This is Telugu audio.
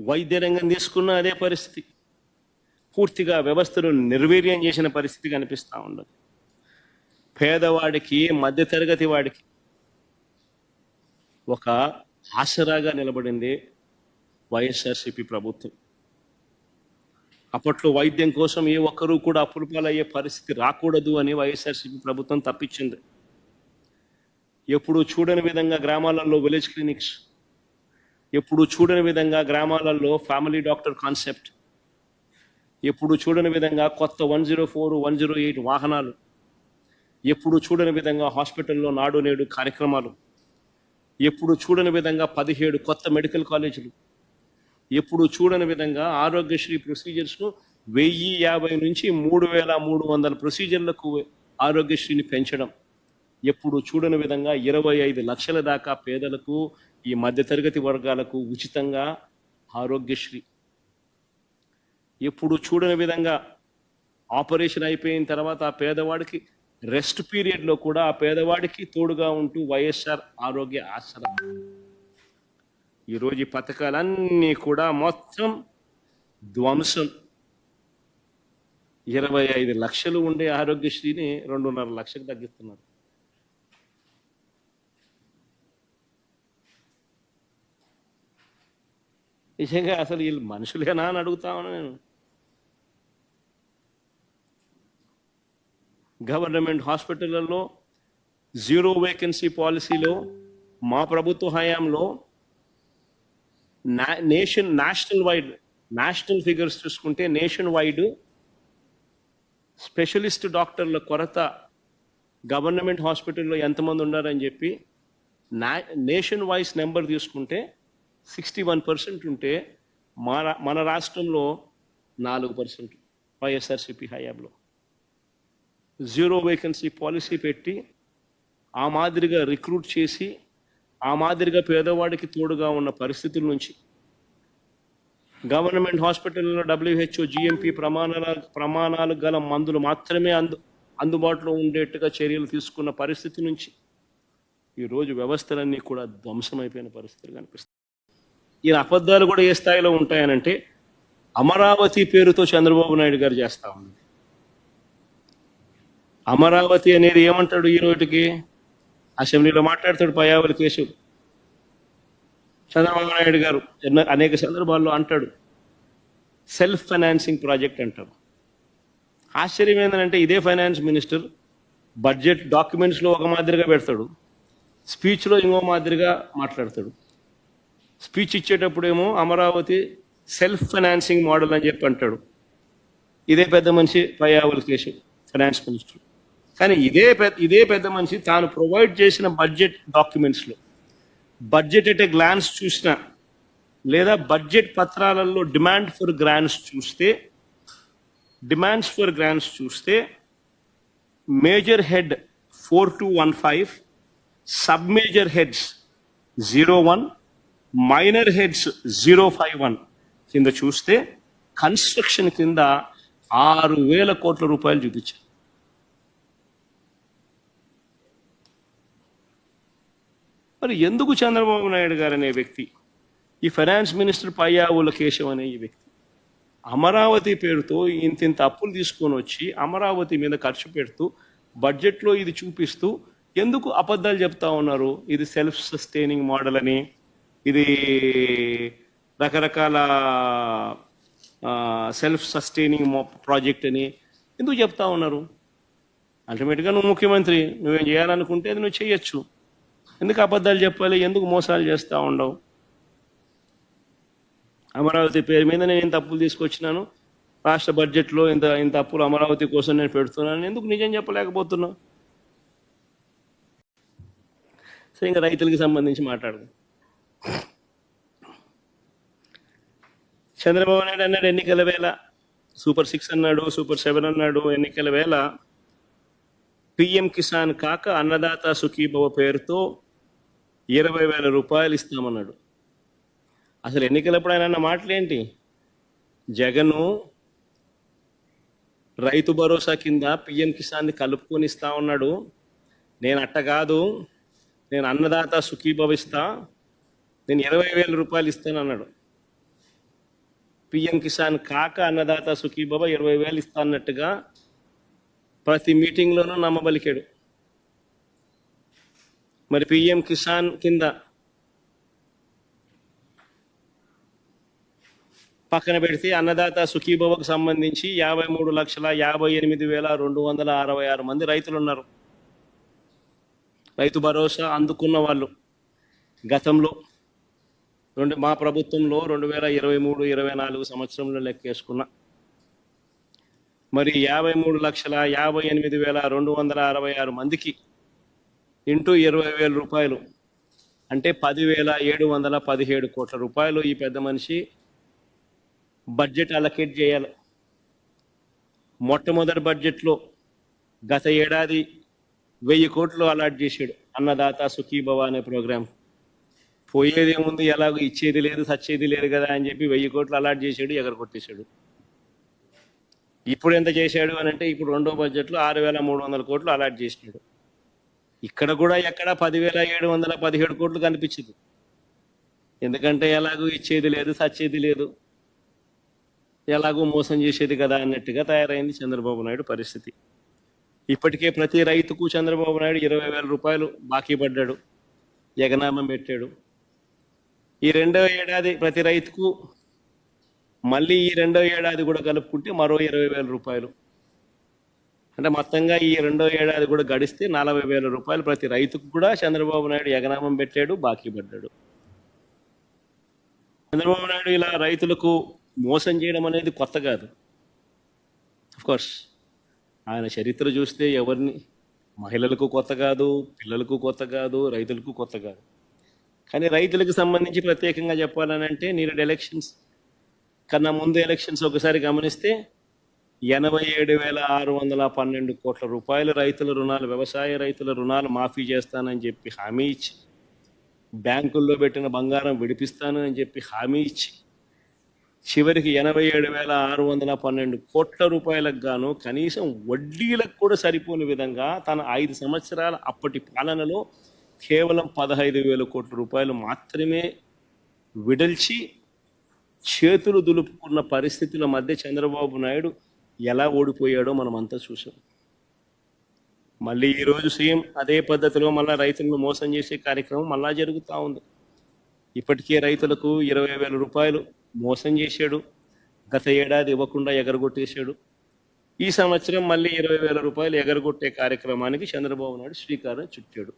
వైద్య రంగం తీసుకున్న అదే పరిస్థితి. పూర్తిగా వ్యవస్థను నిర్వీర్యం చేసిన పరిస్థితి కనిపిస్తూ ఉండదు. పేదవాడికి మధ్యతరగతి వాడికి ఒక ఆసరాగా నిలబడింది వైఎస్ఆర్సిపి ప్రభుత్వం. అప్పట్లో వైద్యం కోసం ఏ ఒక్కరూ కూడా అప్పులు పాలయ్యే పరిస్థితి రాకూడదు అని వైఎస్ఆర్సీపీ ప్రభుత్వం తప్పించింది. ఎప్పుడు చూడని విధంగా గ్రామాలలో విలేజ్ క్లినిక్స్ ఎప్పుడు చూడని విధంగా గ్రామాలలో ఫ్యామిలీ డాక్టర్ కాన్సెప్ట్ ఎప్పుడు చూడని విధంగా కొత్త one zero four one zero eight వాహనాలు. ఎప్పుడు చూడని విధంగా హాస్పిటల్లో నాడు నేడు కార్యక్రమాలు. ఎప్పుడు చూడని విధంగా పదిహేడు కొత్త మెడికల్ కాలేజీలు ఎప్పుడు చూడని విధంగా ఆరోగ్యశ్రీ ప్రొసీజర్స్ను వెయ్యి యాభై నుంచి మూడు వేల మూడు వందల ప్రొసీజర్లకు ఆరోగ్యశ్రీని పెంచడం. ఎప్పుడు చూడని విధంగా ఇరవై ఐదు లక్షల దాకా పేదలకు ఈ మధ్యతరగతి వర్గాలకు ఉచితంగా ఆరోగ్యశ్రీ. ఎప్పుడు చూడని విధంగా ఆపరేషన్ అయిపోయిన తర్వాత ఆ పేదవాడికి రెస్ట్ పీరియడ్లో కూడా ఆ పేదవాడికి తోడుగా ఉంటూ వైఎస్ఆర్ ఆరోగ్య ఆసరా ఈరోజు ఈ పథకాలన్నీ కూడా మొత్తం ధ్వంసం. ఇరవై ఐదు లక్షలు ఉండే ఆరోగ్యశ్రీని రెండున్నర లక్షకు తగ్గిస్తున్నారు. నిజంగా అసలు వీళ్ళు మనుషులేనా అని అడుగుతామని నేను. గవర్నమెంట్ హాస్పిటళ్ళల్లో జీరో వేకెన్సీ పాలసీలో మా ప్రభుత్వ హయాంలో nation national wide national figures చూసుకుంటే నేషన్ వైడ్ స్పెషలిస్ట్ డాక్టర్ల కొరత గవర్నమెంట్ హాస్పిటల్లో ఎంతమంది ఉన్నారని చెప్పి నేషన్ వైస్ నెంబర్ తీసుకుంటే సిక్స్టీ వన్ పర్సెంట్ ఉంటే మన మన రాష్ట్రంలో నాలుగు పర్సెంట్ వైఎస్ఆర్సిపి హయాంలో. జీరో వేకెన్సీ పాలసీ పెట్టి ఆ మాదిరిగా రిక్రూట్ చేసి ఆ మాదిరిగా పేదవాడికి తోడుగా ఉన్న పరిస్థితుల నుంచి గవర్నమెంట్ హాస్పిటల్లో డబ్ల్యూహెచ్ఓ జిఎంపి ప్రమాణాల ప్రమాణాలు గల మందులు మాత్రమే అందు అందుబాటులో ఉండేట్టుగా చర్యలు తీసుకున్న పరిస్థితి నుంచి ఈరోజు వ్యవస్థలన్నీ కూడా ధ్వంసమైపోయిన పరిస్థితులు కనిపిస్తాయి ఈ అబద్ధాలు కూడా ఏ స్థాయిలో ఉంటాయనంటే అమరావతి పేరుతో చంద్రబాబు నాయుడు గారు చేస్తా ఉంది. అమరావతి అనేది ఏమంటాడు ఈ రోజుకి అసెంబ్లీలో మాట్లాడతాడు పయావలి కేశవ్. చంద్రబాబు నాయుడు గారు ఎన్నో- అనేక సందర్భాల్లో అంటాడు సెల్ఫ్ ఫైనాన్సింగ్ ప్రాజెక్ట్ అంటారు. ఆశ్చర్యం ఏంటంటే ఇదే ఫైనాన్స్ మినిస్టర్ బడ్జెట్ డాక్యుమెంట్స్లో ఒక మాదిరిగా పెడతాడు స్పీచ్లో ఇంకో మాదిరిగా మాట్లాడతాడు. స్పీచ్ ఇచ్చేటప్పుడేమో అమరావతి సెల్ఫ్ ఫైనాన్సింగ్ మోడల్ అని చెప్పి అంటాడు. ఇదే పెద్ద మనిషి పయావల్ కేసు ఫైనాన్స్ మినిస్టర్. కానీ ఇదే పెద్ద ఇదే పెద్ద మనిషి తాను ప్రొవైడ్ చేసిన బడ్జెట్ డాక్యుమెంట్స్లో బడ్జెట్ ఎట్ ఏ గ్లాన్స్ చూసిన లేదా బడ్జెట్ పత్రాలలో డిమాండ్ ఫర్ గ్రాంట్స్ చూస్తే డిమాండ్స్ ఫర్ గ్రాంట్స్ చూస్తే major head four two one five sub major heads zero one minor heads zero five one కింద చూస్తే కన్స్ట్రక్షన్ కింద ఆరు వేల కోట్ల రూపాయలు చూపించారు. మరి ఎందుకు చంద్రబాబు నాయుడు గారు అనే వ్యక్తి ఈ ఫైనాన్స్ మినిస్టర్ పయ్యావుల కేశవ్ అనే ఈ వ్యక్తి అమరావతి పేరుతో ఇంత ఇంత అప్పులు తీసుకొని వచ్చి అమరావతి మీద ఖర్చు పెడుతూ బడ్జెట్లో ఇది చూపిస్తూ ఎందుకు అబద్ధాలు చెప్తా ఉన్నారు? ఇది సెల్ఫ్ సస్టైనింగ్ మోడల్ అని ఇది రకరకాల సెల్ఫ్ సస్టైనింగ్ ప్రాజెక్ట్ అని ఎందుకు చెప్తా ఉన్నారు? అల్టిమేట్గా నువ్వు ముఖ్యమంత్రి నువ్వేం చేయాలనుకుంటే అది నువ్వు చేయొచ్చు. ఎందుకు అబద్ధాలు చెప్పాలి? ఎందుకు మోసాలు చేస్తూ ఉండవు? అమరావతి పేరు మీద నేను ఇంత అప్పులు తీసుకొచ్చినాను? రాష్ట్ర బడ్జెట్లో ఇంత ఇంత అప్పులు అమరావతి కోసం నేను పెడుతున్నాను. ఎందుకు నిజం చెప్పలేకపోతున్నా సో ఇంకా రైతులకి సంబంధించి మాట్లాడదాం. చంద్రబాబు నాయుడు అన్నాడు ఎన్నికల వేళ. సూపర్ సిక్స్ అన్నాడు సూపర్ సెవెన్ అన్నాడు ఎన్నికల వేళ. పిఎం కిసాన్ కాక అన్నదాత సుఖీభవ పేరుతో ఇరవై వేల రూపాయలు ఇస్తామన్నాడు. అసలు ఎన్నికలప్పుడు ఆయన అన్న మాటలేంటి? జగను రైతు భరోసా కింద పిఎం కిసాన్ని కలుపుకొని ఇస్తా ఉన్నాడు. నేను అట్ట కాదు. నేను అన్నదాత సుఖీభవిస్తా నేను ఇరవై వేల రూపాయలు ఇస్తాను అన్నాడు పిఎం కిసాన్ కాక అన్నదాత సుఖీబాబా ఇరవై వేలు ఇస్తా అన్నట్టుగా ప్రతి మీటింగ్లోనూ నమ్మబలికాడు. మరి పిఎం కిసాన్ కింద పక్కన పెడితే అన్నదాత సుఖీభవకు సంబంధించి యాభై మూడు లక్షల యాభై ఎనిమిది వేల రెండు వందల అరవై ఆరు మంది రైతులు ఉన్నారు రైతు భరోసా అందుకున్న వాళ్ళు గతంలో రెండు మా ప్రభుత్వంలో రెండు వేల ఇరవై మూడు ఇరవై నాలుగు సంవత్సరంలో లెక్కేసుకున్న. మరి యాభై మూడు లక్షల యాభై ఎనిమిది వేల రెండు వందల అరవై ఆరు మందికి ఇంటూ ఇరవై వేల రూపాయలు అంటే పదివేల ఏడు వందల పదిహేడు కోట్ల రూపాయలు ఈ పెద్ద మనిషి బడ్జెట్ అలకేట్ చేయాలి. మొట్టమొదటి బడ్జెట్లో గత ఏడాది వెయ్యి కోట్లు అలాట్ చేశాడు అన్నదాత సుఖీభవ అనే ప్రోగ్రాం పోయేది ఏముంది? ఎలాగో ఇచ్చేది లేదు సచ్చేది లేదు కదా అని చెప్పి వెయ్యి కోట్లు అలాట్ చేశాడు ఎగరగొట్టేశాడు. ఇప్పుడు ఎంత చేశాడు అని అంటే ఇప్పుడు రెండో బడ్జెట్లో ఆరు వేల మూడు వందల కోట్లు అలాట్ చేసినాడు. ఇక్కడ కూడా ఎక్కడ పదివేల ఏడు వందల పదిహేడు కోట్లు కనిపించదు. ఎందుకంటే ఎలాగో ఇచ్చేది లేదు సచ్చేది లేదు. ఎలాగో మోసం చేసేది కదా అన్నట్టుగా తయారైంది చంద్రబాబు నాయుడు పరిస్థితి. ఇప్పటికే ప్రతి రైతుకు చంద్రబాబు నాయుడు ఇరవై వేల రూపాయలు బాకీ పడ్డాడు ఎగనామం పెట్టాడు. ఈ రెండవ ఏడాది ప్రతి రైతుకు మళ్ళీ ఈ రెండవ ఏడాది కూడా కలుపుకుంటే మరో ఇరవై వేల రూపాయలు. అంటే మొత్తంగా ఈ రెండవ ఏడాది కూడా గడిస్తే నలభై వేల రూపాయలు ప్రతి రైతుకు కూడా చంద్రబాబు నాయుడు ఎగనామం పెట్టాడు బాకీ పడ్డాడు. చంద్రబాబు నాయుడు ఇలా రైతులకు మోసం చేయడం అనేది కొత్త కాదు. కోర్స్ ఆయన చరిత్ర చూస్తే ఎవరిని? మహిళలకు కొత్త కాదు పిల్లలకు కొత్త కాదు రైతులకు కొత్త కాదు. కానీ రైతులకు సంబంధించి ప్రత్యేకంగా చెప్పాలనంటే అంటే ఎలక్షన్స్ కన్నా ముందు ఎలక్షన్స్ ఒకసారి గమనిస్తే ఎనభై ఏడు వేల ఆరు వందల పన్నెండు కోట్ల రూపాయల రైతుల రుణాలు వ్యవసాయ రైతుల రుణాలు మాఫీ చేస్తానని చెప్పి హామీ ఇచ్చి బ్యాంకుల్లో పెట్టిన బంగారం విడిపిస్తాను అని చెప్పి హామీ ఇచ్చి చివరికి ఎనభై ఏడు వేల ఆరు వందల పన్నెండు కోట్ల రూపాయలకు గాను కనీసం వడ్డీలకు కూడా సరిపోని విధంగా తన ఐదు సంవత్సరాల అప్పటి పాలనలో కేవలం పదహైదు వేల కోట్ల రూపాయలు మాత్రమే విడల్చి చేతులు దులుపుకున్న పరిస్థితుల మధ్య చంద్రబాబు నాయుడు ఎలా ఓడిపోయాడో మనం అంతా చూసాం మళ్ళీ ఈరోజు సీఎం అదే పద్ధతిలో మళ్ళీ రైతులను మోసం చేసే కార్యక్రమం మళ్ళా జరుగుతూ ఉంది. ఇప్పటికే రైతులకు ఇరవై వేల రూపాయలు మోసం చేశాడు. గత ఏడాది ఇవ్వకుండా ఎగరగొట్టేశాడు. ఈ సంవత్సరం మళ్ళీ ఇరవై వేల రూపాయలు ఎగరగొట్టే కార్యక్రమానికి చంద్రబాబు నాయుడు శ్రీకారం చుట్టాడు.